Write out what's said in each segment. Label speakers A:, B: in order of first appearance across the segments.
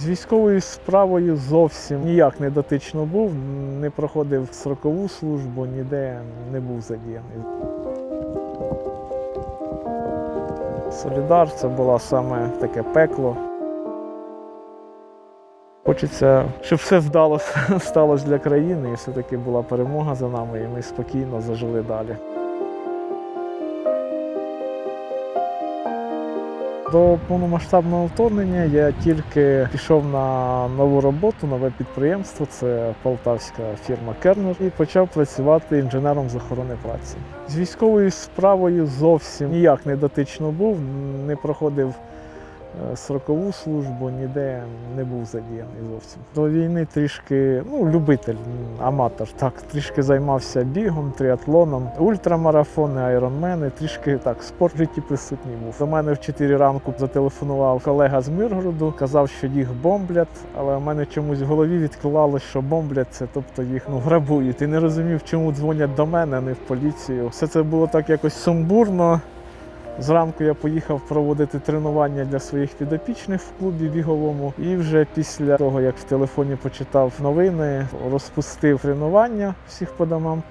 A: З військовою справою зовсім ніяк не дотично був, не проходив срокову службу, ніде не був задіяний. Солідар це було саме таке пекло. Хочеться, щоб все вдалося сталося для країни, і все-таки була перемога за нами, і ми спокійно зажили далі. До повномасштабного вторгнення я тільки пішов на нову роботу, нове підприємство. Це полтавська фірма Кернер, і почав працювати інженером з охорони праці. З військовою справою зовсім ніяк не дотично був, не проходив срокову службу, ніде не був задіяний зовсім. До війни трішки, ну, любитель, аматор, так, трішки займався бігом, триатлоном, ультрамарафони, айронмени, трішки так, спорт в житті присутній був. До мене в 4 ранку зателефонував колега з Миргороду, казав, що їх бомблять, але в мене чомусь в голові відклалось, що бомблять це, тобто їх ну, грабують. І не розумів, чому дзвонять до мене, а не в поліцію. Все це було так якось сумбурно. Зранку я поїхав проводити тренування для своїх підопічних в клубі біговому. І вже після того, як в телефоні почитав новини, розпустив тренування всіх по домам.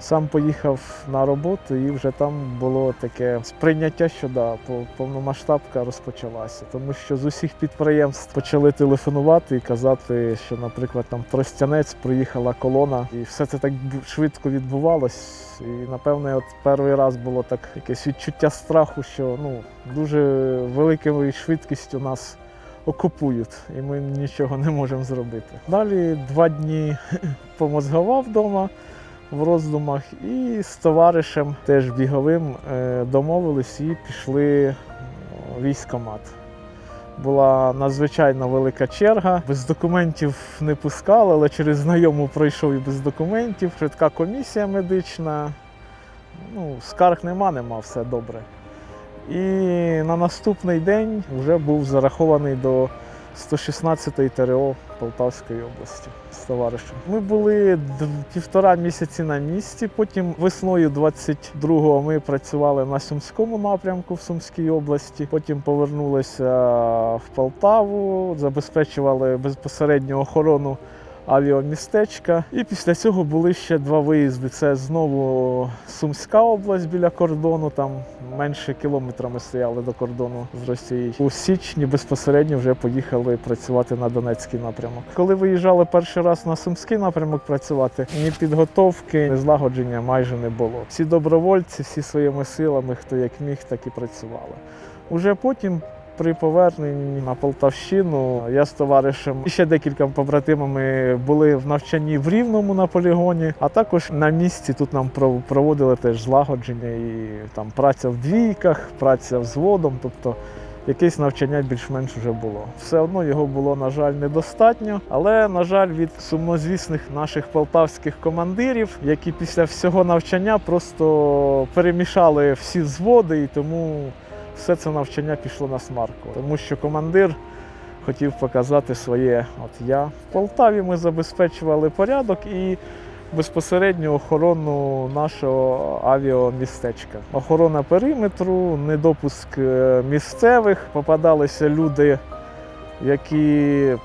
A: Сам поїхав на роботу, і вже там було таке сприйняття, що да, по- повномасштабка розпочалася. Тому що з усіх підприємств почали телефонувати і казати, що, наприклад, там Тростянець приїхала колона, і все це так швидко відбувалось. І напевне, от перший раз було так якесь відчуття страху, що ну дуже великою швидкістю нас окупують, і ми нічого не можемо зробити. Далі два дні помозгував вдома в роздумах, і з товаришем теж біговим е, домовились і пішли е, в військкомат. Була надзвичайно велика черга. Без документів не пускали, але через знайому пройшов і без документів. Швидка комісія медична. Ну, скарг нема, нема, все добре. І на наступний день вже був зарахований до 116-ї ТРО Полтавської області з товаришем. Ми були півтора місяці на місці. Потім весною 22-го ми працювали на Сумському напрямку в Сумській області. Потім повернулися в Полтаву, забезпечували безпосередню охорону авіамістечка. І після цього були ще два виїзди. Це знову Сумська область біля кордону, там менше кілометра ми стояли до кордону з Росією. У січні безпосередньо вже поїхали працювати на Донецький напрямок. Коли виїжджали перший раз на Сумський напрямок працювати, ні підготовки, ні злагодження майже не було. Всі добровольці, всі своїми силами, хто як міг, так і працювали. Уже потім при поверненні на Полтавщину я з товаришем і ще декілька побратимами були в навчанні в Рівному на полігоні, а також на місці тут нам пров- проводили теж злагодження і там праця в двійках, праця взводом, тобто якесь навчання більш-менш вже було. Все одно його було, на жаль, недостатньо. Але, на жаль, від сумнозвісних наших полтавських командирів, які після всього навчання просто перемішали всі взводи, і тому все це навчання пішло на смарку. Тому що командир хотів показати своє. От я в Полтаві ми забезпечували порядок і безпосередню охорону нашого авіамістечка. Охорона периметру, недопуск е, місцевих. Попадалися люди, які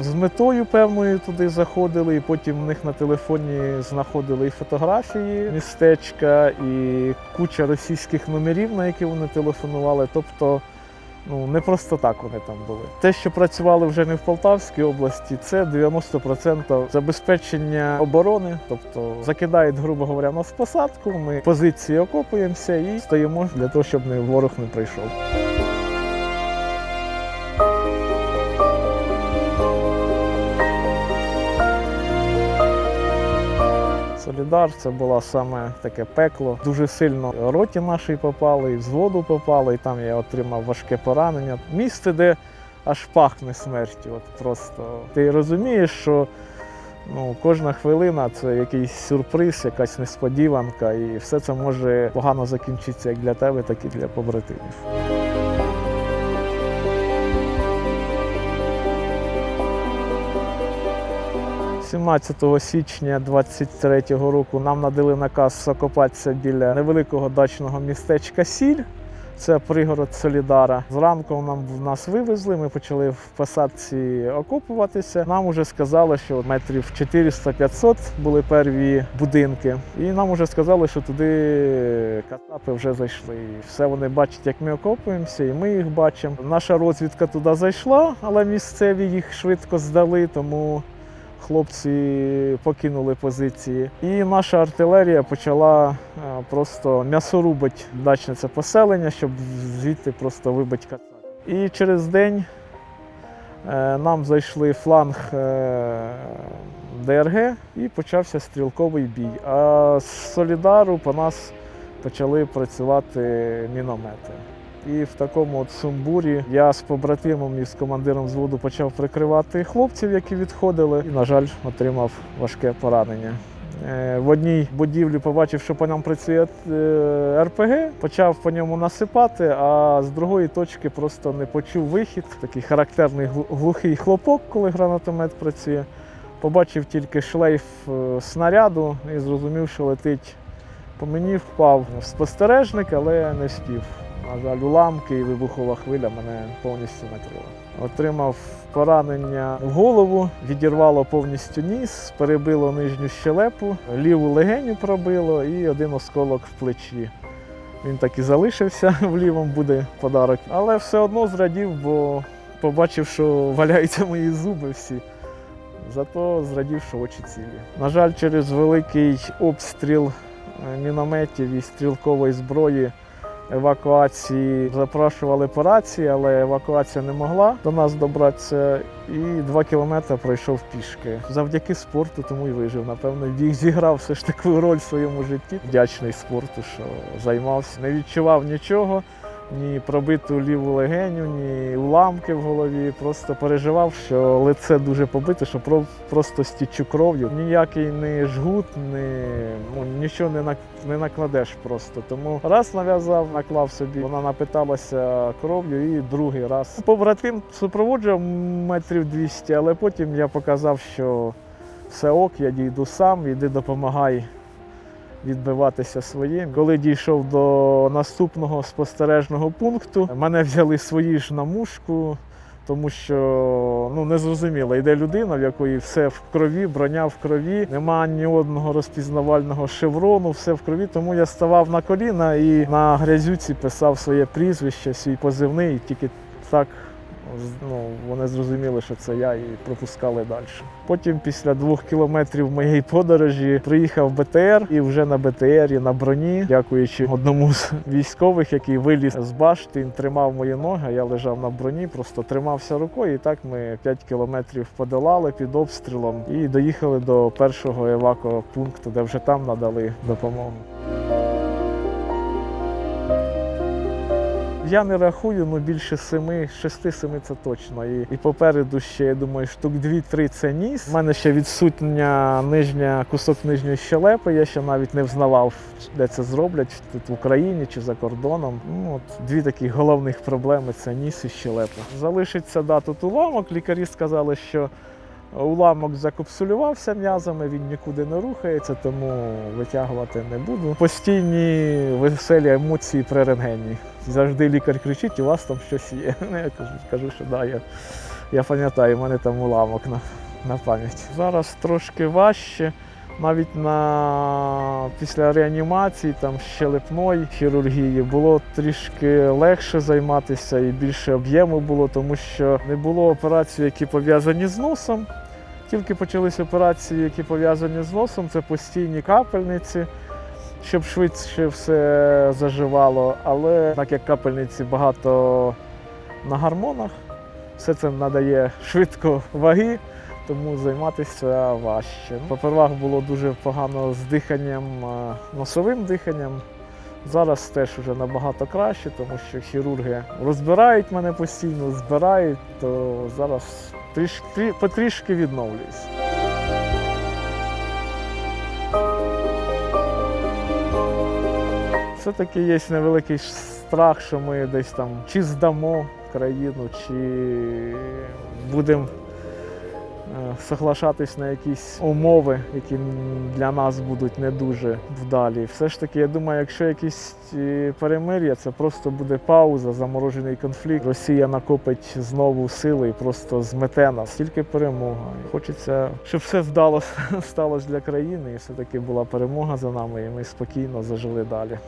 A: з метою певною туди заходили, і потім в них на телефоні знаходили і фотографії містечка, і куча російських номерів, на які вони телефонували. Тобто, ну не просто так вони там були. Те, що працювали вже не в Полтавській області, це 90% забезпечення оборони. Тобто закидають, грубо говоря, нас посадку. Ми позиції окопуємося і стоїмо для того, щоб ворог не прийшов. Солідар це було саме таке пекло. Дуже сильно роті нашій попали, і взводу попали, і там я отримав важке поранення. Місце, де аж пахне смертю. От просто ти розумієш, що ну, кожна хвилина це якийсь сюрприз, якась несподіванка, і все це може погано закінчитися як для тебе, так і для побратимів. 17 січня 23-го року нам надали наказ окопатися біля невеликого дачного містечка Сіль. Це пригород Солідара. Зранку нам нас вивезли. Ми почали в посадці окопуватися. Нам вже сказали, що метрів 400-500 були перві будинки. І нам вже сказали, що туди кацапи вже зайшли. І все вони бачать, як ми окопуємося, і ми їх бачимо. Наша розвідка туди зайшла, але місцеві їх швидко здали, тому хлопці покинули позиції. І наша артилерія почала е, просто м'ясорубить дачне це поселення, щоб звідти просто вибити кацапів. І через день е, нам зайшли фланг е, ДРГ і почався стрілковий бій. А з Солідару по нас почали працювати міномети. І в такому от сумбурі я з побратимом і з командиром взводу почав прикривати хлопців, які відходили, і, на жаль, отримав важке поранення. Е, В одній будівлі побачив, що по ньому працює е, РПГ, почав по ньому насипати, а з другої точки просто не почув вихід. Такий характерний глухий хлопок, коли гранатомет працює. Побачив тільки шлейф е, снаряду і зрозумів, що летить по мені впав спостережник, але не встиг. На жаль, уламки і вибухова хвиля мене повністю накрила. Отримав поранення в голову, відірвало повністю ніс, перебило нижню щелепу, ліву легеню пробило і один осколок в плечі. Він так і залишився в лівому буде подарок. Але все одно зрадів, бо побачив, що валяються мої зуби всі. Зато зрадів, що очі цілі. На жаль, через великий обстріл е, мінометів і стрілкової зброї евакуації запрошували по рації, але евакуація не могла до нас добратися. І два кілометри пройшов пішки. Завдяки спорту, тому і вижив. Напевно, біг зіграв все ж таку роль в своєму житті. Вдячний спорту, що займався. Не відчував нічого, ні пробиту ліву легеню, ні уламки в голові. Просто переживав, що лице дуже побите, що про- просто стічу кров'ю. Ніякий не жгут, не, ну, нічого не, нак- не накладеш просто. Тому раз нав'язав, наклав собі, вона напиталася кров'ю і другий раз. Побратим супроводжував метрів 200, але потім я показав, що все ок, я дійду сам, іди допомагай відбиватися своїм. Коли дійшов до наступного спостережного пункту, мене взяли свої ж на мушку. Тому що ну не зрозуміло, йде людина, в якої все в крові, броня в крові, нема ні одного розпізнавального шеврону, все в крові. Тому я ставав на коліна і на грязюці писав своє прізвище, свій позивний, і тільки так ну, вони зрозуміли, що це я, і пропускали далі. Потім, після двох кілометрів моєї подорожі, приїхав БТР, і вже на БТРі на броні, дякуючи одному з військових, який виліз з башти, він тримав мої ноги. Я лежав на броні, просто тримався рукою. І так ми 5 кілометрів подолали під обстрілом і доїхали до першого евакопункту, де вже там надали допомогу. Я не рахую, ну більше семи, шести-семи це точно. І, і попереду ще, я думаю, штук дві-три це ніс. У мене ще відсутня нижня кусок нижньої щелепи. Я ще навіть не взнавав, де це зроблять тут в Україні чи за кордоном. Ну от дві такі головних проблеми це ніс і щелепа. Залишиться да, тут уламок. Лікарі сказали, що. Уламок закапсулювався м'язами, він нікуди не рухається, тому витягувати не буду. Постійні веселі емоції при рентгені. Завжди лікар кричить, у вас там щось є. Ну, Я кажу, кажу що да, я, я пам'ятаю, у мене там уламок на, на пам'ять. Зараз трошки важче. Навіть на після реанімації, там щелепної хірургії було трішки легше займатися і більше об'єму було, тому що не було операцій, які пов'язані з носом. Тільки почалися операції, які пов'язані з носом, це постійні капельниці, щоб швидше все заживало. Але так як капельниці багато на гормонах, все це надає швидко ваги, тому займатися важче. Попервах було дуже погано з диханням, е, носовим диханням. Зараз теж вже набагато краще, тому що хірурги розбирають мене постійно, збирають, то зараз тріш, трі, потрішки відновлююсь. Все-таки є невеликий страх, що ми десь там чи здамо країну, чи будемо соглашатись на якісь умови, які для нас будуть не дуже вдалі. Все ж таки, я думаю, якщо якісь е, перемир'я, це просто буде пауза, заморожений конфлікт. Росія накопить знову сили і просто змете нас. Тільки перемога. Хочеться, щоб все вдало сталося для країни, і все таки була перемога за нами, і ми спокійно зажили далі.